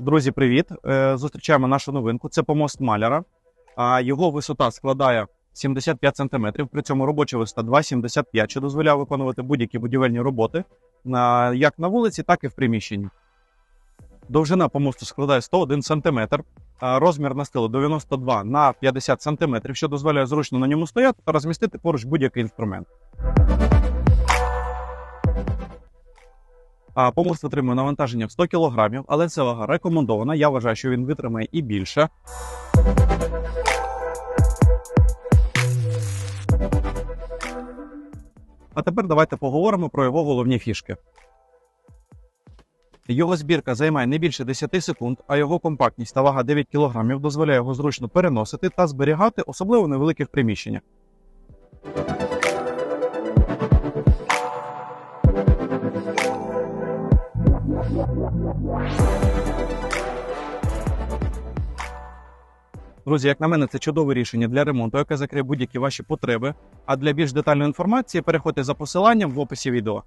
Друзі, привіт! Е, Зустрічаємо нашу новинку. Це помост маляра. Його висота складає 75 см. При цьому робоча висота 2,75, що дозволяє виконувати будь-які будівельні роботи як на вулиці, так і в приміщенні. Довжина помосту складає 101 см. Розмір настилу 92 на 50 см, що дозволяє зручно на ньому стояти та розмістити поруч будь-який інструмент. А помост витримує навантаження в 100 кг, але це вага рекомендована. Я вважаю, що він витримає і більше. А тепер давайте поговоримо про його головні фішки. Його збірка займає не більше 10 секунд, а його компактність та вага 9 кг дозволяє його зручно переносити та зберігати, особливо в невеликих приміщеннях. Друзі, як на мене, це чудове рішення для ремонту, яке закриє будь-які ваші потреби. А для більш детальної інформації переходьте за посиланням в описі відео.